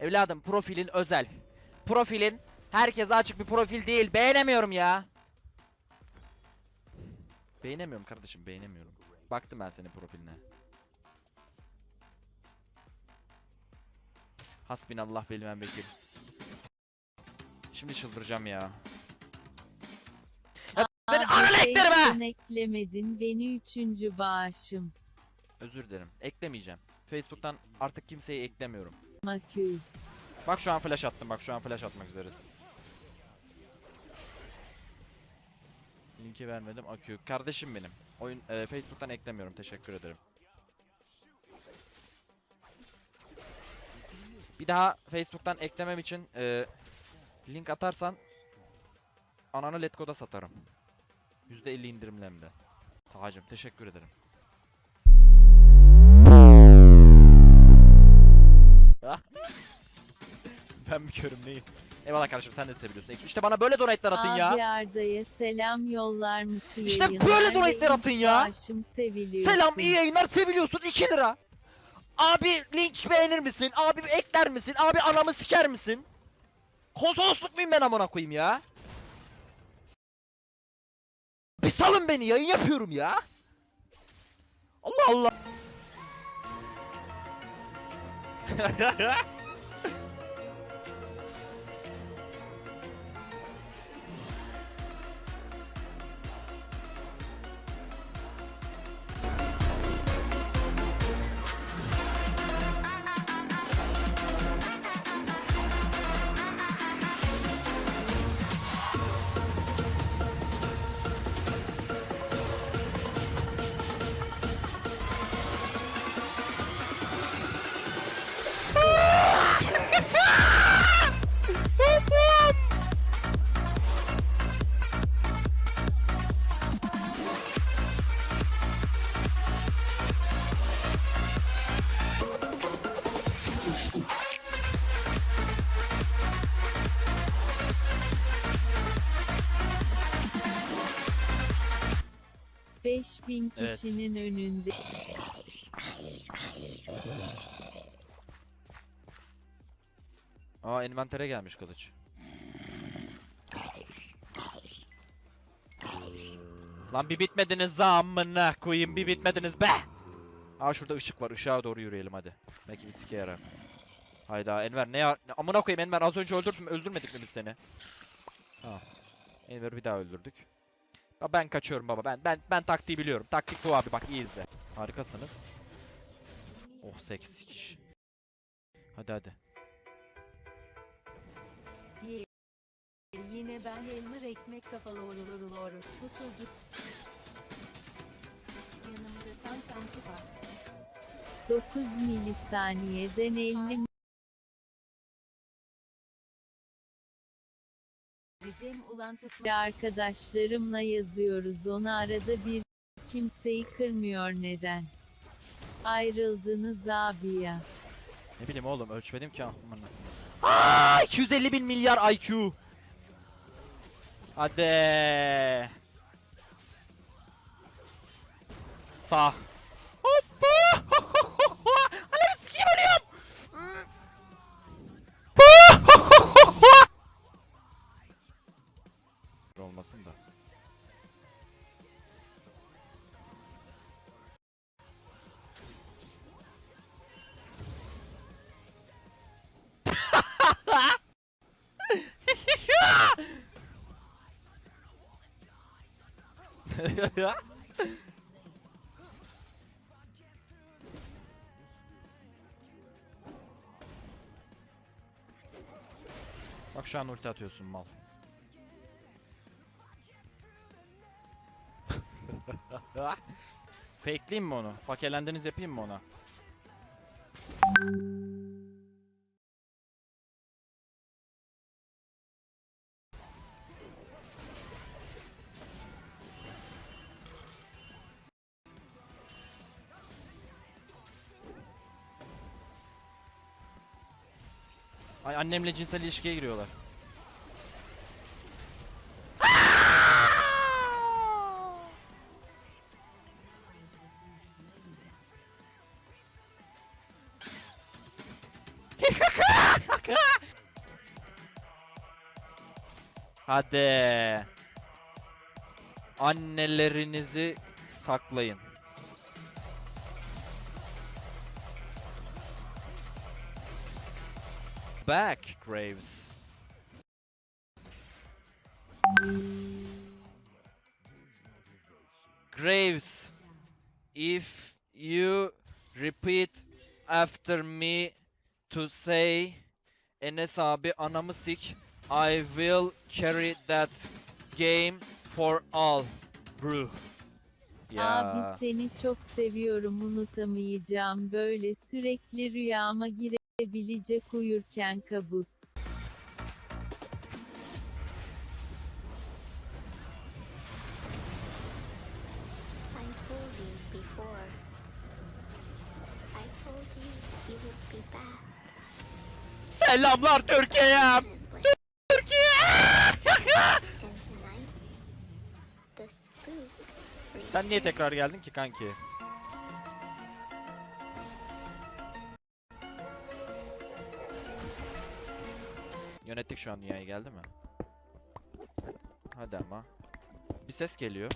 Evladım profilin özel. Profilin herkese açık bir profil değil. Beğenemiyorum ya. Beğenemiyorum kardeşim beğenemiyorum. Baktım ben senin profiline. Hasbinallah ve ni'mel vekil. Şimdi çıldıracağım ya. Ya senin Abi ananı eklerim eklemedin beni üçüncü bağışım. Özür dilerim. Eklemeyeceğim. Facebook'tan artık kimseyi eklemiyorum. Bak şu an flash attım. Bak şu an flash atmak üzereyiz. Linki vermedim. Akü. Kardeşim benim. Oyun e, Facebook'tan eklemiyorum. Teşekkür ederim. Bir daha Facebook'tan eklemem için e, link atarsan ananı Letgo'da satarım. %50 indirimli hem de. Tahacım teşekkür ederim. Körüm neyim? Eyvallah kardeşim sen de seviyorsun. İşte bana böyle donate'lar atın ya. Abi Arda'ya selam yollar mısın İşte böyle donate'ler atın ya. Selam iyi yayınlar seviliyorsun 2 lira. Abi link beğenir misin? Abi ekler misin? Abi anamı siker misin? Konsolosluk muyum ben amına koyayım ya? Bir salın beni yayın yapıyorum ya. Allah Allah. Beş bin Evet. kişinin önünde. Aa envantere gelmiş kılıç. Lan bir bitmediniz zammına koyayım bir bitmediniz be. Aa şurada ışık var ışığa doğru yürüyelim hadi. Belki bir sike yarar. Hayda Enver ne ya ne- amına koyayım Enver az önce öldürdüm öldürmedik mi biz seni? Ha. Enver'i bir daha öldürdük. Ben kaçıyorum baba ben ben ben taktiği biliyorum. Taktik bu abi bak iyi izle. Harikasınız. Oh seksiş. Hadi hadi. Yine ben elmir ekmek kafalı olur olur Bu çocuk. Yanımda tam kanki var. 9 milisaniyeden 50 Ulan tutu- Arkadaşlarımla yazıyoruz onu arada bir kimseyi kırmıyor neden? Ayrıldınız abi ya. Ne bileyim oğlum ölçmedim ki amına. Aa 250 bin milyar IQ. Hadi. Sağ. Olmasın da. Bak şu an ulti atıyorsun mal. Fakeleyeyim mi onu? Fakelendiniz yapayım mı ona? Ay annemle cinsel ilişkiye giriyorlar. Hadi. Annelerinizi saklayın. Back Graves. Graves, if you repeat after me to say Enes abi anamı sik I will carry that game for all bro. Abi seni çok seviyorum unutamayacağım böyle sürekli rüyama girebilecek uyurken kabus. Before. I told you you would be back. Selamlar Türkiye'ye. Urgently. Türkiye. Sen niye tekrar geldin ki kanki? Yönettik şu an dünyayı geldi mi? Hadi ama. Bir ses geliyor.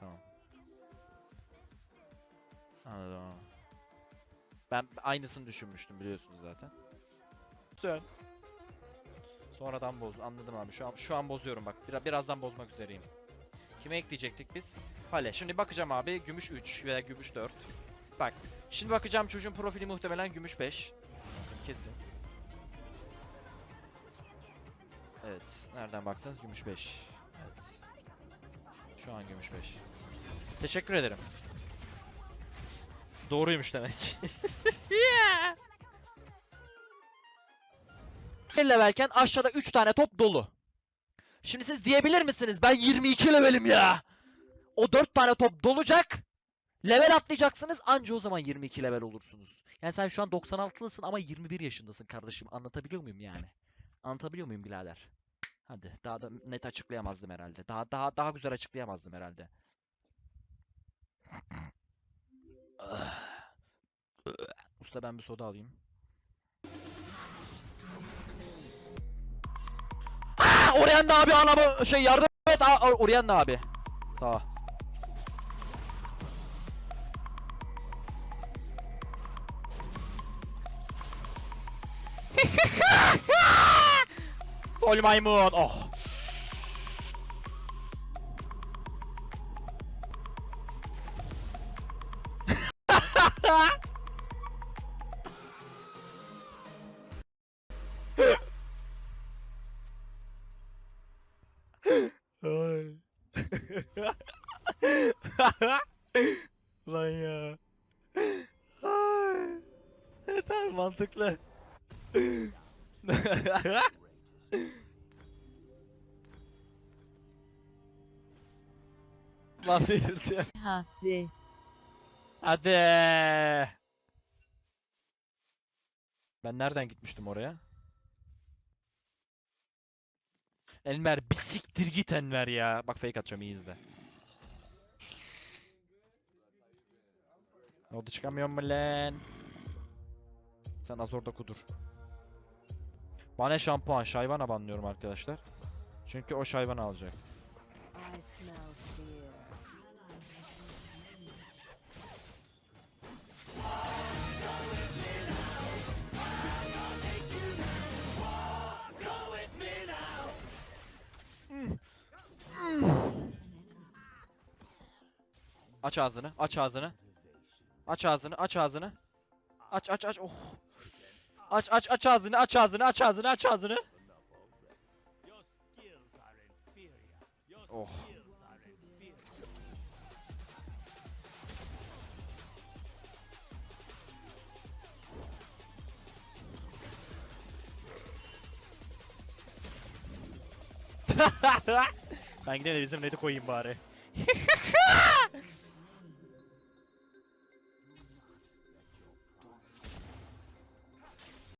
Tamam. Anladım. Ben aynısını düşünmüştüm biliyorsunuz zaten. Sen. Sonradan boz. Anladım abi. Şu an şu an bozuyorum bak. Biraz birazdan bozmak üzereyim. Kime ekleyecektik biz? Hale. Şimdi bakacağım abi. Gümüş 3 veya gümüş 4. Bak. Şimdi bakacağım çocuğun profili muhtemelen gümüş 5. Kesin. Evet. Nereden baksanız gümüş 5. Şu an gümüş 5. Teşekkür ederim. Doğruymuş demek. yeah. Levelken aşağıda 3 tane top dolu. Şimdi siz diyebilir misiniz ben 22 levelim ya. O 4 tane top dolacak. Level atlayacaksınız anca o zaman 22 level olursunuz. Yani sen şu an 96'lısın ama 21 yaşındasın kardeşim. Anlatabiliyor muyum yani? Anlatabiliyor muyum birader? Hadi daha da net açıklayamazdım herhalde. Daha daha daha güzel açıklayamazdım herhalde. Usta ben bir soda alayım. Aa, Orianna abi anamı şey yardım et Orianna abi. Sağ ol. Fol maymun. Oh. Ay. Lan ya. Ay. Evet abi mantıklı. Lan delirdi. Ha de. Hadi. Ben nereden gitmiştim oraya? Enver bir siktir git Enver ya. Bak fake atacağım iyi izle. Ne oldu çıkamıyor mu lan? Sen az orada kudur. Bana şampuan, şayvana banlıyorum arkadaşlar. Çünkü o şayvanı alacak. Aç ağzını, aç ağzını. Aç ağzını, aç ağzını. Aç aç aç. Oh. Aç aç aç ağzını, aç ağzını, aç ağzını, aç ağzını. Oh. ben gidene de bizim neti koyayım bari.